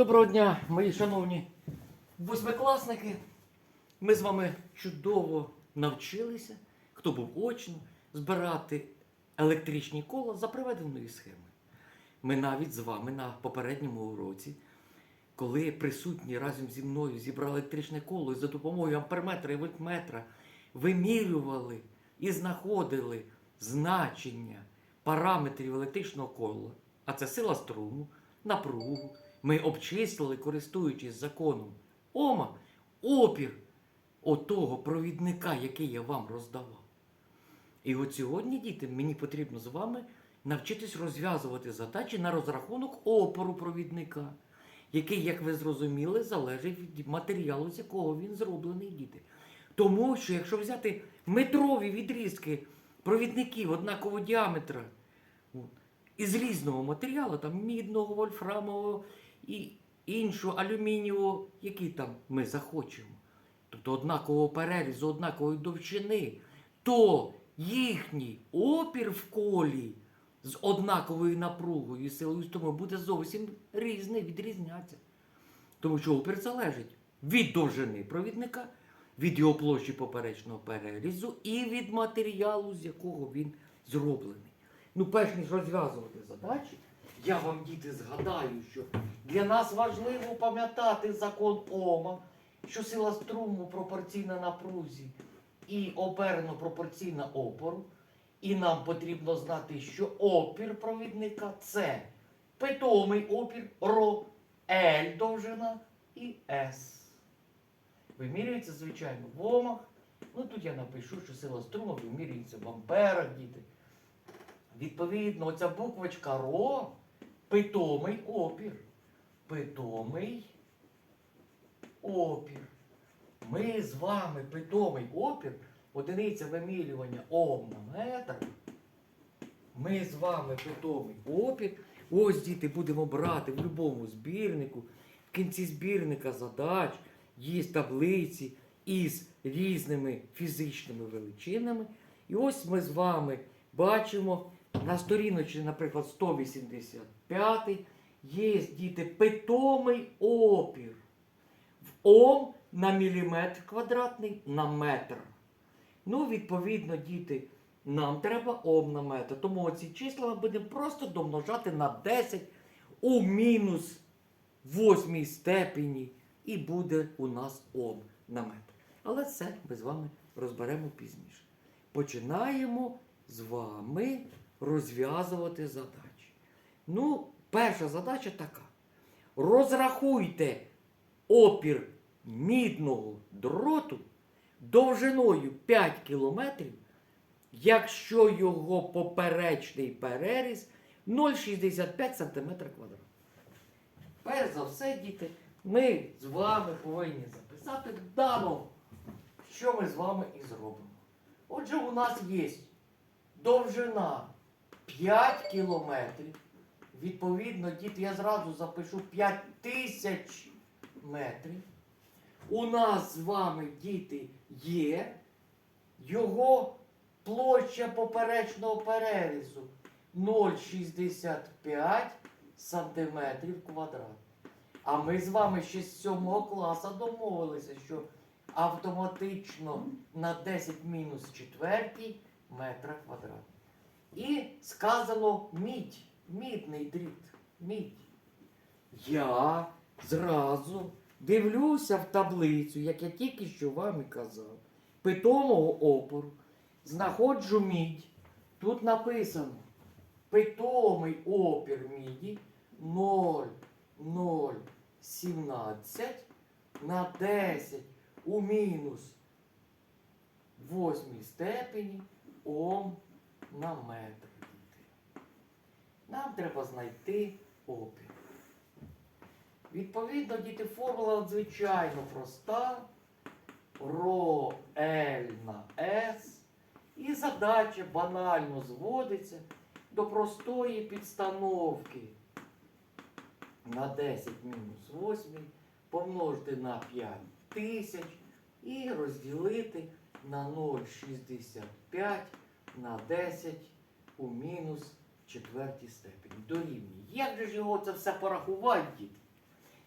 Доброго дня, мої шановні восьмикласники. Ми з вами чудово навчилися, хто був очно, збирати електричні кола за приведеної схеми. Ми навіть з вами на попередньому уроці, коли присутні разом зі мною зібрали електричне коло і за допомогою амперметра і вольтметра вимірювали і знаходили значення параметрів електричного кола, а це сила струму, напругу. Ми обчислили, користуючись законом Ома, опір отого провідника, який я вам роздавав. І от сьогодні, діти, мені потрібно з вами навчитись розв'язувати задачі на розрахунок опору провідника, який, як ви зрозуміли, залежить від матеріалу, з якого він зроблений, діти. Тому що якщо взяти метрові відрізки провідників однакового діаметра із різного матеріалу, там мідного, вольфрамового і іншого алюмінієвого, який там ми захочемо, тобто однакового перерізу, однакової довжини, то їхній опір в колі з однаковою напругою і силою струму буде зовсім різний, відрізнятися. Тому що опір залежить від довжини провідника, від його площі поперечного перерізу і від матеріалу, з якого він зроблений. Ну, перш ніж розв'язувати задачі, я вам, діти, згадаю, що для нас важливо пам'ятати закон Ома, що сила струму пропорційна напрузі і обернено пропорційна опору. І нам потрібно знати, що опір провідника це питомий опір ро, L довжина і S. Вимірюється, звичайно, в омах. Ну тут я напишу, що сила струму вимірюється в амперах, діти. Відповідно, оця буквочка ро питомий опір. Питомий опір. Ми з вами питомий опір, одиниця вимірювання Ом на метр. Ми з вами питомий опір. Ось діти будемо брати в будь-якому збірнику. В кінці збірника задач є таблиці із різними фізичними величинами. І ось ми з вами бачимо на сторіночці, наприклад, 185 є діти питомий опір. В Ом на міліметр квадратний на метр. Ну, відповідно, діти, нам треба Ом на метр. Тому ці числа ми будемо просто домножати на 10 у мінус 8 степені. І буде у нас Ом на метр. Але це ми з вами розберемо пізніше. Починаємо з вами розв'язувати задачі. Ну, перша задача така. Розрахуйте опір мідного дроту довжиною 5 кілометрів, якщо його поперечний переріз 0,65 см квадрат. Перш за все, діти, ми з вами повинні записати дано, що ми з вами і зробимо. Отже, у нас є довжина 5 кілометрів. Відповідно, діти, я зразу запишу 5 тисяч метрів. У нас з вами, діти, є його площа поперечного перерізу 0,65 сантиметрів квадрат. А ми з вами ще з 7 класу домовилися, що автоматично на 10 мінус четвертій метра квадратних. І сказано мідь, мідний дріт, мідь. Я зразу дивлюся в таблицю, як я тільки що вам і казав, питомого опору, знаходжу мідь. Тут написано питомий опір міді 0,017 на 10 у мінус 8 степені Ом на метр. діти. Нам треба знайти опір. Відповідно, діти, формула надзвичайно проста. Ро L на S. І задача банально зводиться до простої підстановки на 10 мінус 8 помножити на 5 тисяч і розділити на 0,65 на 10 у мінус четвертій степені. Дорівнює. Як же ж його це все порахувати, діти?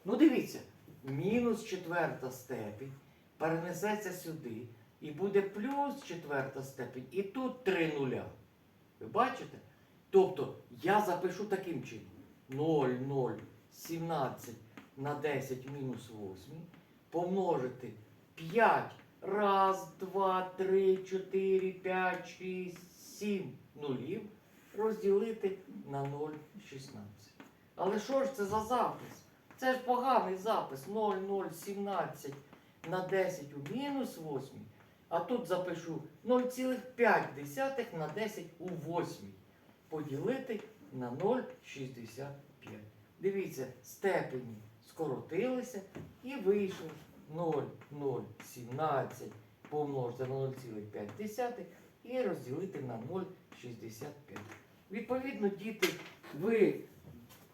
Ну дивіться, мінус четверта степень перенесеться сюди і буде плюс четверта степень, і тут три нуля. Ви бачите? Тобто я запишу таким чином. 0, 0, 17 на 10 мінус 8 помножити 5. Раз, два, три, чотири, п'ять, шість, сім нулів розділити на 0,16. Але що ж це за запис? Це ж поганий запис 0,017 на 10 у мінус 8. А тут запишу 0,5 на 10 у 8. Поділити на 0,65. Дивіться, степені скоротилися і вийшло 0,017 помножити на 0,5 і розділити на 0,65. Відповідно, діти, ви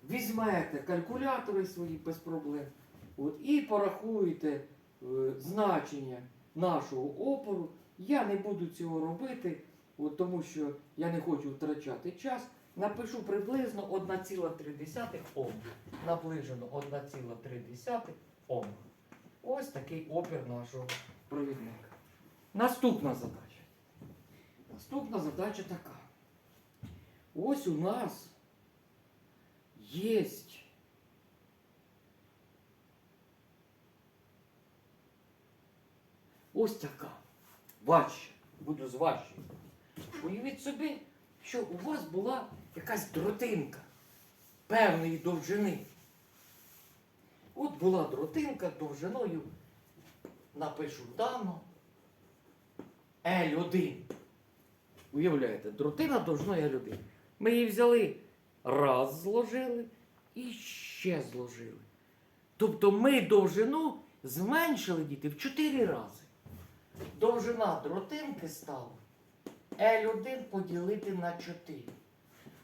візьмете калькулятори свої без проблем от, і порахуєте е, значення нашого опору. Я не буду цього робити, от, тому що я не хочу втрачати час. Напишу приблизно 1,3 Ом. Наближено 1,3 Ом. Ось такий опір нашого провідника. Наступна задача. Наступна задача така. Ось у нас є ось така. Важче. Буду з важче. Уявіть собі, що у вас була якась дротинка певної довжини. От була дротинка довжиною, напишу дану L1. Уявляєте, дротина довжиною L1. Ми її взяли, раз зложили і ще зложили. Тобто ми довжину зменшили діти в 4 рази. Довжина дротинки стала L1 поділити на 4.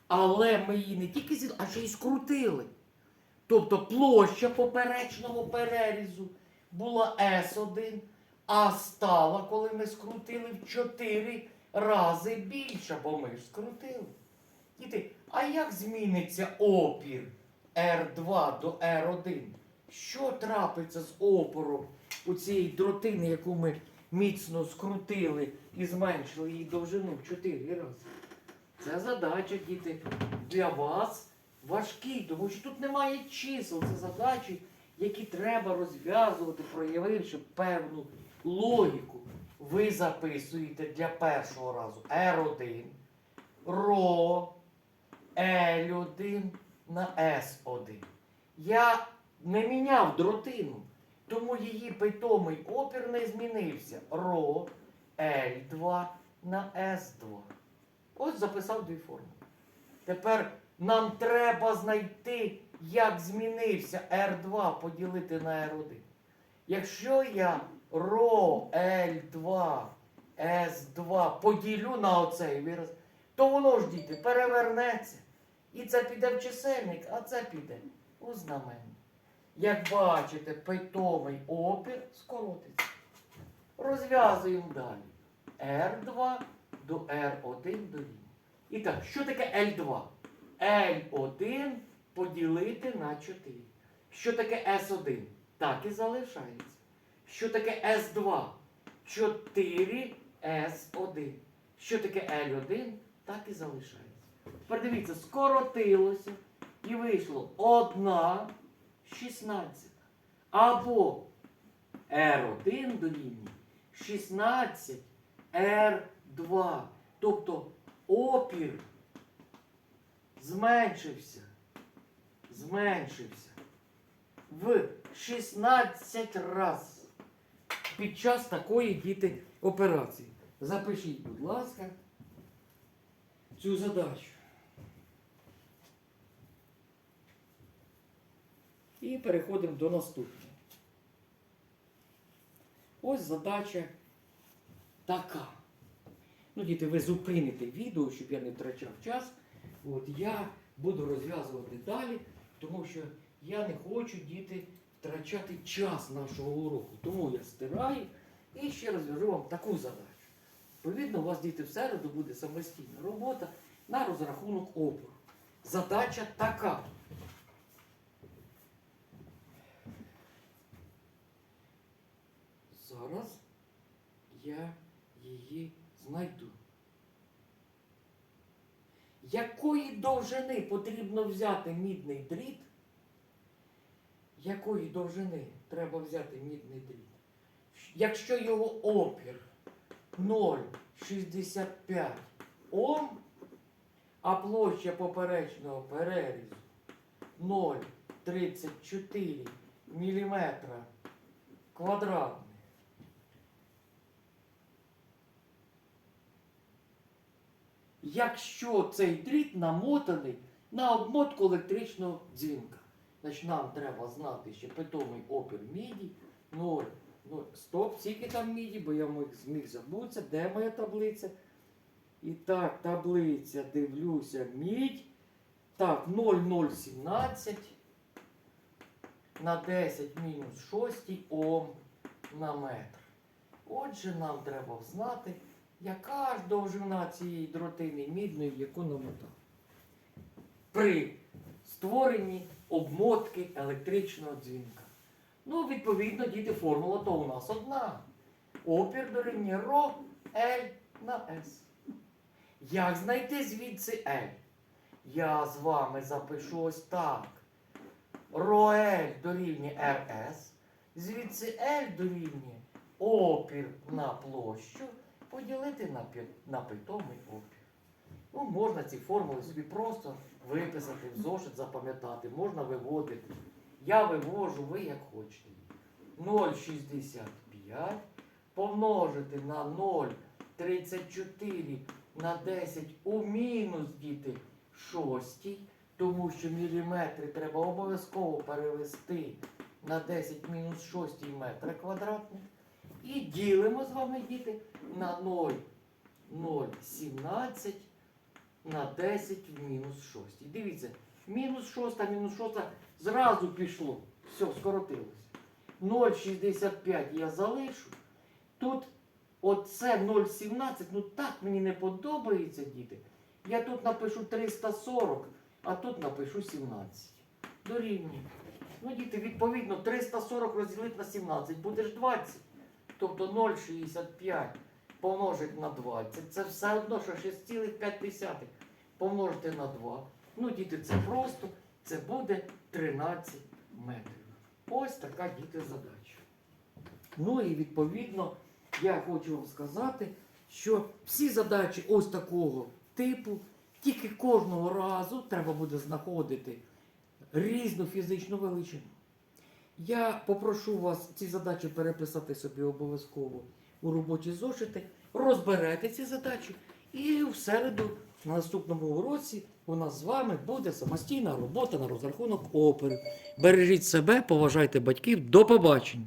Але ми її не тільки з'їли, а ще й скрутили. Тобто площа поперечного перерізу була S1, а стала, коли ми скрутили в 4 рази більша, бо ми ж скрутили. Діти, а як зміниться опір R2 до R1? Що трапиться з опором у цієї дротини, яку ми міцно скрутили і зменшили її довжину в 4 рази? Це задача, діти, для вас важкі, тому що тут немає чисел. Це задачі, які треба розв'язувати, проявивши певну логіку. Ви записуєте для першого разу R1, ро, L1 на S1. Я не міняв дротину, тому її питомий опір не змінився. Ро, L2 на S2. Ось записав дві форми. Тепер нам треба знайти, як змінився R2 поділити на R1. Якщо я ро L2 S2 поділю на оцей вираз, то воно ж діти перевернеться. І це піде в чисельник, а це піде у знаменник. Як бачите, питомий опір скоротиться. Розв'язуємо далі. R2 до R1 дорівнює. І так, що таке L2? L1 поділити на 4. Що таке S1? Так і залишається. Що таке S2? 4S1. Що таке L1? Так і залишається. Тепер дивіться, скоротилося і вийшло 1 16. Або R1 дорівнює 16 R2. Тобто опір зменшився. Зменшився в 16 раз під час такої діти операції. Запишіть, будь ласка, цю задачу. І переходимо до наступної. Ось задача така. Ну, діти, ви зупините відео, щоб я не втрачав час. От я буду розв'язувати далі, тому що я не хочу діти втрачати час нашого уроку. Тому я стираю і ще розв'яжу вам таку задачу. Відповідно, у вас діти в середу буде самостійна робота на розрахунок опору. Задача така. Зараз я її знайду. Якої довжини потрібно взяти мідний дріт? Якої довжини треба взяти мідний дріт? Якщо його опір 0,65 Ом, а площа поперечного перерізу 0,34 мм квадратних. Якщо цей дріт намотаний на обмотку електричного дзвінка, значить нам треба знати, що питомий опір міді 0, 0. Стоп, скільки там міді, бо я міг, зміг забутися, де моя таблиця? І так, таблиця, дивлюся, мідь. Так, 0,017 на 10 мінус 6 Ом на метр. Отже, нам треба знати, яка ж довжина цієї дротини мідної, яку намотав. При створенні обмотки електричного дзвінка. Ну, відповідно, діти, формула то у нас одна. Опір дорівнює ро L на S. Як знайти звідси L? Я з вами запишу ось так. РОЛ дорівнює РС. Звідси L дорівнює опір на площу поділити на, на питомий опір. Ну, можна ці формули собі просто виписати в зошит, запам'ятати, можна виводити. Я вивожу, ви як хочете. 0,65 помножити на 0,34 на 10 у мінус діти шостій, тому що міліметри треба обов'язково перевести на 10 мінус 6 метра квадратних. І ділимо з вами, діти, на 0, 0,17 на 10 в мінус 6. Дивіться, мінус 6, мінус 6 зразу пішло. Все, скоротилося. 0,65 я залишу. Тут оце 0,17, ну так мені не подобається, діти. Я тут напишу 340, а тут напишу 17. Дорівнює. Ну, діти, відповідно, 340 розділити на 17 буде ж 20. Тобто 0,65 помножити на 20. Це все одно, що 6,5 помножити на 2. Ну, діти, це просто, це буде 13 метрів. Ось така діти задача. Ну і відповідно, я хочу вам сказати, що всі задачі ось такого типу, тільки кожного разу треба буде знаходити різну фізичну величину. Я попрошу вас ці задачі переписати собі обов'язково у роботі зошити, розберете ці задачі, і в середу, на наступному уроці, у нас з вами буде самостійна робота на розрахунок опери. Бережіть себе, поважайте батьків. До побачення!